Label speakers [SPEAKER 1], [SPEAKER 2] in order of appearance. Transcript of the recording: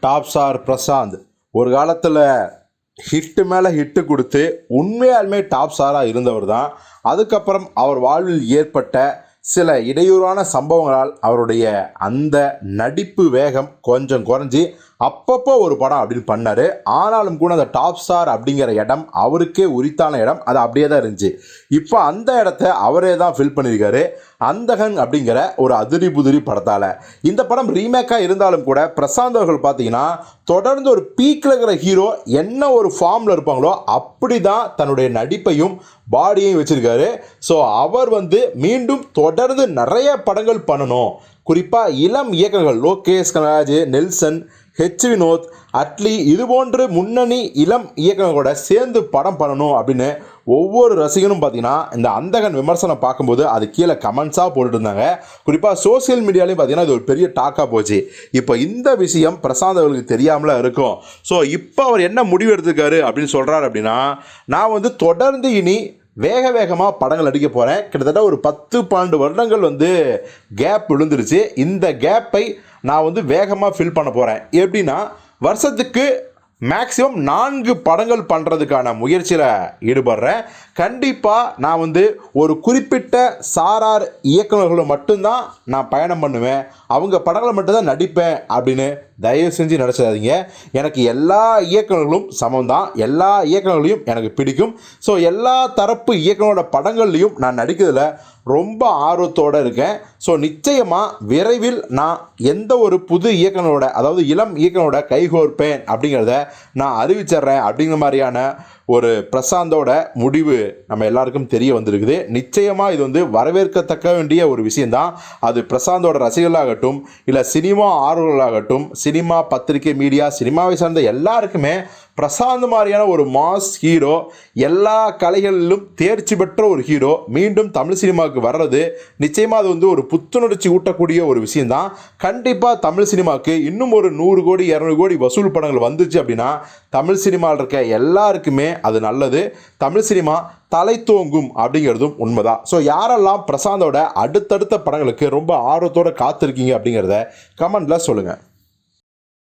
[SPEAKER 1] Top star Prashanth ஒரு காலத்தில் hit மேலே ஹிட்டு கொடுத்து உண்மையாலுமே டாப் ஸ்டாராக இருந்தவர் தான். அதுக்கப்புறம் அவர் வாழ்வில் ஏற்பட்ட சில இடையூறான சம்பவங்களால் அவருடைய அந்த நடிப்பு வேகம் கொஞ்சம் குறைஞ்சி அப்பப்போ ஒரு படம் அப்படின்னு பண்ணார். ஆனாலும் கூட அந்த டாப் ஸ்டார் அப்படிங்கிற இடம் அவருக்கே உரித்தான இடம் அது அப்படியே தான் இருந்துச்சு. இப்போ அந்த இடத்த அவரே தான் ஃபில் பண்ணியிருக்காரு. அந்தகன் அப்படிங்கிற ஒரு அதிரி புதிரி படத்தால். இந்த படம் ரீமேக்காக இருந்தாலும் கூட பிரசாந்த் அவர்கள் பார்த்தீங்கன்னா தொடர்ந்து ஒரு பீக்கில் இருக்கிற ஹீரோ என்ன ஒரு ஃபார்மில் இருப்பாங்களோ அப்படி தான் தன்னுடைய நடிப்பையும் பாடியையும் வச்சுருக்காரு. ஸோ அவர் வந்து மீண்டும் தொடர்ந்து நிறைய படங்கள் பண்ணணும். குறிப்பாக இளம் இயக்கங்கள் லோகேஷ் கனராஜ் நெல்சன் ஹெச் வினோத் அட்லி இது போன்று முன்னணி இளம் இயக்கங்களோட சேர்ந்து படம் பண்ணணும் அப்படின்னு ஒவ்வொரு ரசிகனும் பார்த்தீங்கன்னா இந்த அந்தகன் விமர்சனம் பார்க்கும்போது அது கீழே கமெண்ட்ஸாக போட்டுட்டு இருந்தாங்க குறிப்பாக சோஷியல் மீடியாலையும் பார்த்தீங்கன்னா இது ஒரு பெரிய டாக்காக போச்சு. இப்போ இந்த விஷயம் பிரசாந்த் அவர்களுக்கு தெரியாமல இருக்கும். ஸோ இப்போ அவர் என்ன முடிவு எடுத்திருக்காரு அப்படின்னு சொல்கிறாரு அப்படின்னா நான் வந்து தொடர்ந்து இனி வேக வேகமாக படங்கள் நடிக்க போகிறேன் கிட்டத்தட்ட ஒரு பத்து பன்னெண்டு வருடங்கள் வந்து கேப் விழுந்துருச்சு. இந்த கேப்பை நான் வந்து வேகமாக ஃபில் பண்ண போகிறேன் எப்படின்னா வருஷத்துக்கு மேக்ஸிமம் நான்கு படங்கள் பண்ணுறதுக்கான முயற்சியில் ஈடுபடுறேன். கண்டிப்பாக நான் வந்து ஒரு குறிப்பிட்ட சாரார் இயக்குநர்களை மட்டும்தான் நான் பயணம் பண்ணுவேன். அவங்க படங்களை மட்டும்தான் நடிப்பேன் அப்படின்னு தயவு செஞ்சு நினச்சிடாதீங்க. எனக்கு எல்லா இயக்குநர்களும் சமம் தான் எல்லா இயக்குநர்களையும் எனக்கு பிடிக்கும். ஸோ எல்லா தரப்பு இயக்குனரோட படங்கள்லையும் நான் நடிக்கிறதுல ரொம்ப ஆர்வத்தோடு இருக்கேன். ஸோ நிச்சயமாக விரைவில் நான் எந்த ஒரு புது இயக்குனரோட அதாவது இளம் இயக்கனோட கைகோர்ப்பேன் அப்படிங்கிறத நான் அறிவிச்சிட்றேன் அப்படிங்கிற மாதிரியான ஒரு பிரசாந்தோட முடிவு நம்ம எல்லாருக்கும் தெரிய வந்திருக்குது. நிச்சயமாக இது வந்து வரவேற்கத்தக்க வேண்டிய ஒரு விஷயந்தான் அது பிரசாந்தோட ரசிகர்களாகட்டும் இல்லை சினிமா ஆர்வலர்களாகட்டும் சினிமா பத்திரிகை மீடியா சினிமாவை சார்ந்த எல்லாருக்குமே பிரசாந்த் மாதிரியான ஒரு மாஸ் ஹீரோ எல்லா கலைகளிலும் தேர்ச்சி பெற்ற ஒரு ஹீரோ மீண்டும் தமிழ் சினிமாவுக்கு வர்றது நிச்சயமாக அது வந்து ஒரு புத்துணர்ச்சி ஊட்டக்கூடிய ஒரு விஷயந்தான் கண்டிப்பாக தமிழ் சினிமாவுக்கு இன்னும் ஒரு நூறு கோடி இரநூறு கோடி வசூல் படங்கள் வந்துச்சு அப்படின்னா தமிழ் சினிமாவில் இருக்க எல்லாருக்குமே அது நல்லது. தமிழ் சினிமா தலை தோங்கும் அப்படிங்கிறதும் உண்மைதான். ஸோ யாரெல்லாம் பிரசாந்தோட அடுத்தடுத்த படங்களுக்கு ரொம்ப ஆர்வத்தோட காத்திருக்கீங்க அப்படிங்கிறத கமெண்டில் சொல்லுங்கள்